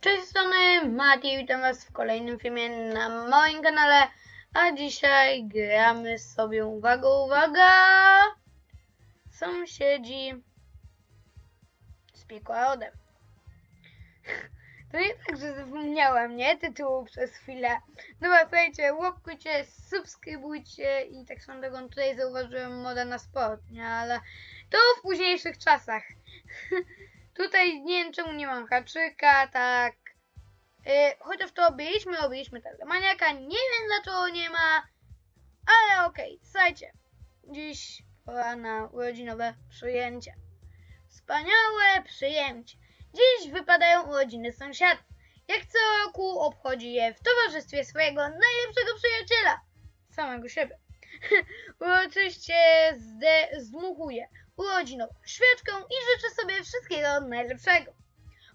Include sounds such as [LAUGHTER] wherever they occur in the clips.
Cześć, strony Mati, witam was w kolejnym filmie na moim kanale, a dzisiaj gramy sobie, uwaga, uwaga, sąsiedzi z Pikorodem. To nie tak, że zapomniałam, nie? Tytułu przez chwilę. Dobra, słuchajcie, łapkujcie, subskrybujcie i tak swoją drogą tutaj zauważyłem modę na sport, nie? Ale to w późniejszych czasach. [LAUGHS] Tutaj nie wiem czemu nie mam haczyka, tak. Yy, chociaż to obiliśmy tego maniaka. Nie wiem dlaczego nie ma, ale okej, słuchajcie. Dziś pora na urodzinowe przyjęcie. Wspaniałe przyjęcie. Dziś wypadają urodziny sąsiadów. Jak co roku obchodzi je w towarzystwie swojego najlepszego przyjaciela, samego siebie. [LAUGHS] Uroczyście zde- zdmuchuje urodzinową świeczką i życzę sobie wszystkiego najlepszego.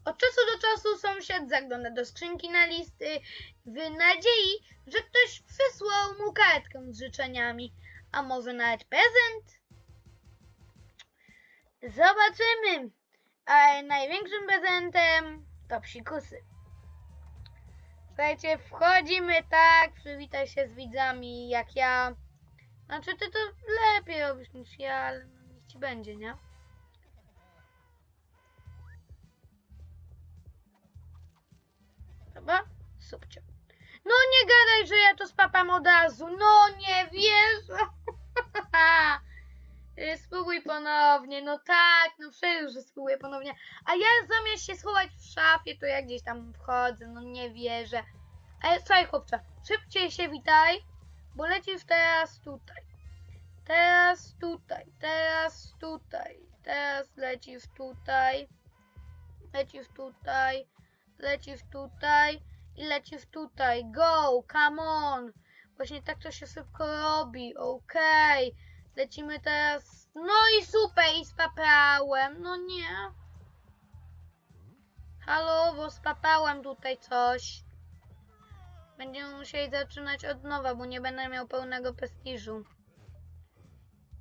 Od czasu do czasu sąsiad zagląda do skrzynki na listy w nadziei, że ktoś przysłał mu kartkę z życzeniami, a może nawet prezent? Zobaczymy. A największym prezentem to psikusy. Słuchajcie, wchodzimy tak, przywitaj się z widzami jak ja. Znaczy ty to lepiej robisz niż ja, ale ci będzie, nie? Dobra? Subcio. No nie gadaj, że ja to spapam od razu. No nie wierzę. [LAUGHS] Y, Spróbuj ponownie. No tak, no przecież, że spróbuję ponownie. A ja zamiast się schować w szafie, to ja gdzieś tam wchodzę. No nie wierzę. Ale słuchaj chłopcze, szybciej się witaj, bo lecisz teraz tutaj. Teraz tutaj, teraz tutaj, teraz lecisz tutaj, lecisz tutaj, lecisz tutaj i lecisz tutaj. Go, come on! Właśnie tak to się szybko robi, okej. Lecimy teraz. No i super, i spapałem. No nie. Halo, bo spapałem tutaj coś. Będziemy musieli zaczynać od nowa, bo nie będę miał pełnego prestiżu.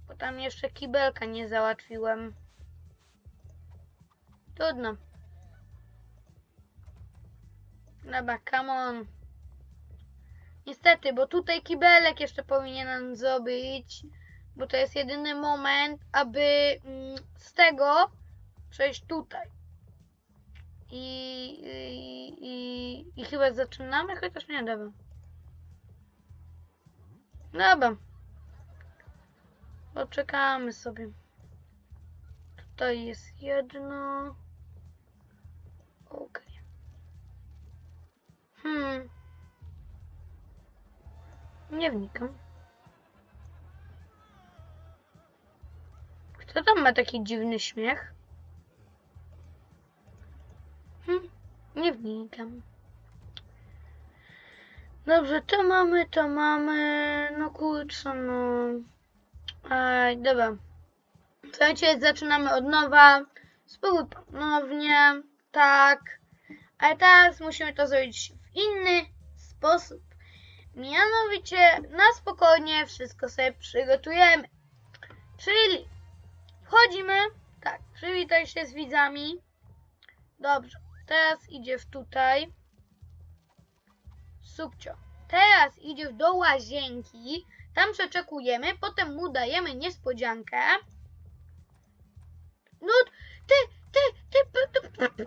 Bo tam jeszcze kibelka nie załatwiłem. Trudno. Dobra, come on. Niestety, bo tutaj kibelek jeszcze powinienem zrobić. Bo to jest jedyny moment, aby mm, z tego przejść tutaj. I, i, i, i chyba zaczynamy, chociaż nie, dobra. Dobra. Poczekamy sobie. Tutaj jest jedno. Okej. Hmm. Nie wnikam. Kto tam ma taki dziwny śmiech? Hm, nie wnikam. Dobrze, to mamy, to mamy. No kurczę, no. Aj, dobra. Słuchajcie, zaczynamy od nowa. Spróbuj ponownie. Tak. Ale teraz musimy to zrobić w inny sposób. Mianowicie na spokojnie wszystko sobie przygotujemy. Czyli wchodzimy. Tak, przywitaj się z widzami. Dobrze. Teraz idziesz tutaj. Subcio. Teraz idziesz do łazienki. Tam przeczekujemy, potem mu dajemy niespodziankę. No, ty, ty, ty, ty, ty, ty.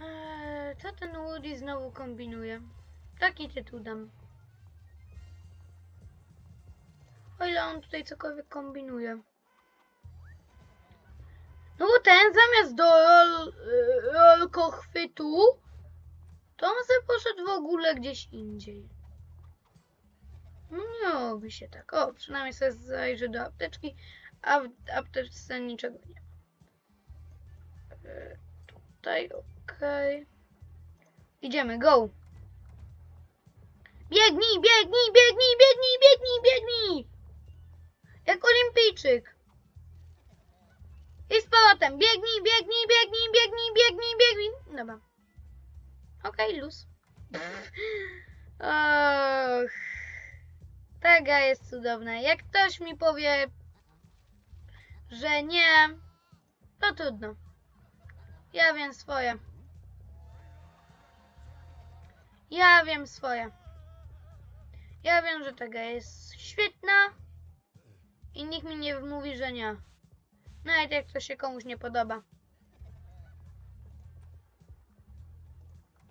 Eee, Co ten Woody znowu kombinuje? Taki tytuł dam. O ile on tutaj cokolwiek kombinuje. No bo ten zamiast do rol, y, rolkochwytu, to on sobie poszedł w ogóle gdzieś indziej. No nie robi się tak. O, przynajmniej sobie zajrzę do apteczki, a w apteczce niczego nie ma. Y, Tutaj, okej. Idziemy, go! Biegnij, biegnij, biegnij, biegnij, biegnij, biegnij! Jak olimpijczyk. I z powrotem. Biegnij, biegnij, biegnij, biegnij, biegnij, biegnij. Dobra. Okej, luz. Och. Ta gra jest cudowna. Jak ktoś mi powie że nie, to trudno. Ja wiem swoje. Ja wiem swoje. Ja wiem, że ta gra jest świetna i nikt mi nie mówi, że nie. Nawet jak to się komuś nie podoba.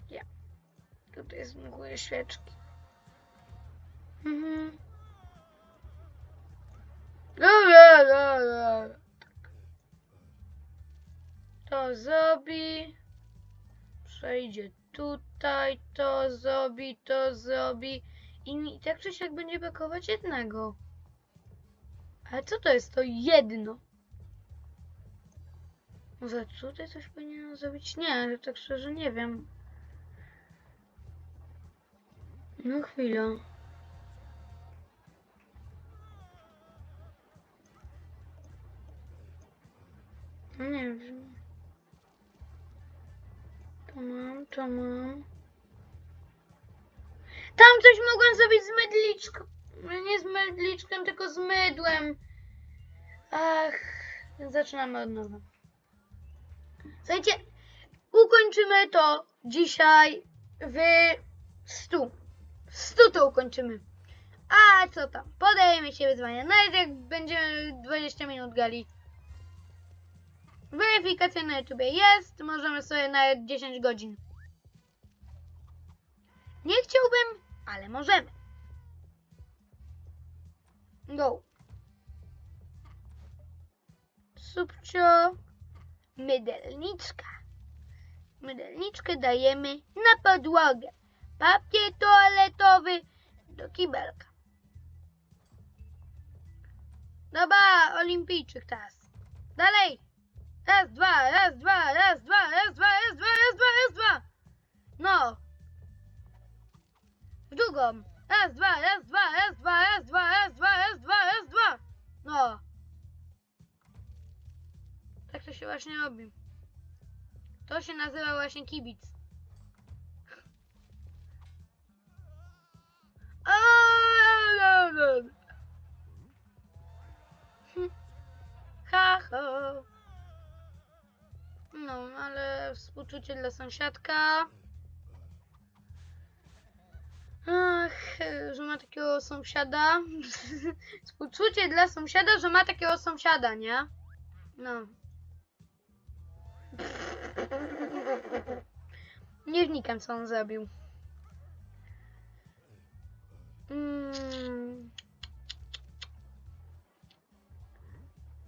Ja. Tutaj zmyguję świeczki. Mhm. Dobra, dobra. To zrobi. Przejdzie tutaj, to zrobi, to zrobi. I mi tak czy siak będzie brakować jednego. Ale co to jest to jedno? Może tutaj coś powinienem zrobić? Nie, tak szczerze nie wiem. No chwila. No nie wiem. To mam, to mam. Tam coś mogłem zrobić z mydliczką. Nie z mydliczkiem, tylko z mydłem. Ach, zaczynamy od nowa. Słuchajcie, ukończymy to dzisiaj w 100. W 100 to ukończymy. A co tam? Podajemy się wyzwania. Nawet jak będziemy 20 minut gali. Weryfikacja na YouTube jest. Możemy sobie nawet 10 godzin. Nie chciałbym, ale możemy. Go. Subcio. Mydelniczka. Mydelniczkę dajemy na podłogę. Papier toaletowy do kibelka. Dobra, olimpijczyk teraz. Dalej. Raz, dwa, raz, dwa, raz, dwa, raz, dwa, raz, dwa, raz, dwa, raz, dwa. No. W drugą. Raz, dwa, raz, dwa, raz, dwa, raz, dwa, raz, dwa, raz, dwa, raz, dwa. No. Się właśnie robi. To się nazywa właśnie kibic. [LAUGHS] Ha, ha. No, ale współczucie dla sąsiadka. Ach, że ma takiego sąsiada. [LAUGHS] Współczucie dla sąsiada, że ma takiego sąsiada, nie? No. Nie wnikam, co on zrobił. Mm.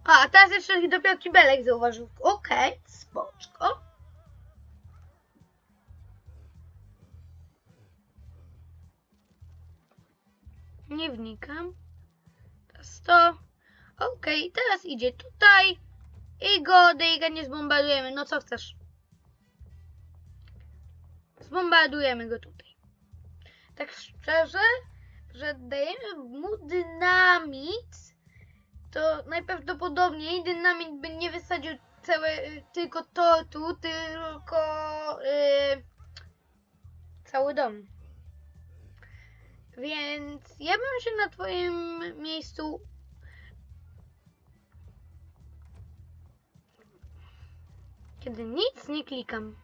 A, a teraz jeszcze dopiero kibelek zauważył. Okej, spoczko. Nie wnikam. Teraz to. Okej, teraz idzie tutaj. I go Dejga nie zbombardujemy. No co chcesz? Zbombardujemy go tutaj. Tak szczerze, że dajemy mu dynamit, to najprawdopodobniej dynamit by nie wysadził całe, y, tylko tortu, tylko y, cały dom. Więc ja bym się na twoim miejscu Kiedy nic nie klikam.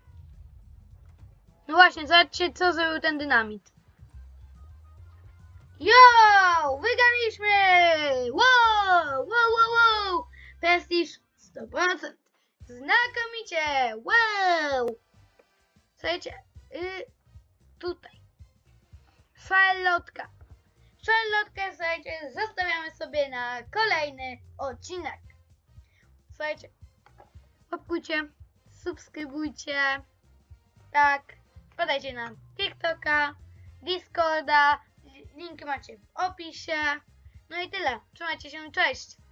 No właśnie, zobaczcie, co zrobił ten dynamit. Yo! Wygraliśmy! Wow! Wow, wow, wow! Prestiż 100%. Znakomicie! Wow! Słuchajcie, y, tutaj. Szarlotka. Szarlotkę, słuchajcie, zostawiamy sobie na kolejny odcinek. Słuchajcie, łapkujcie, subskrybujcie. Tak, wpadajcie na TikToka, Discorda. Linki macie w opisie. No i tyle. Trzymajcie się, cześć!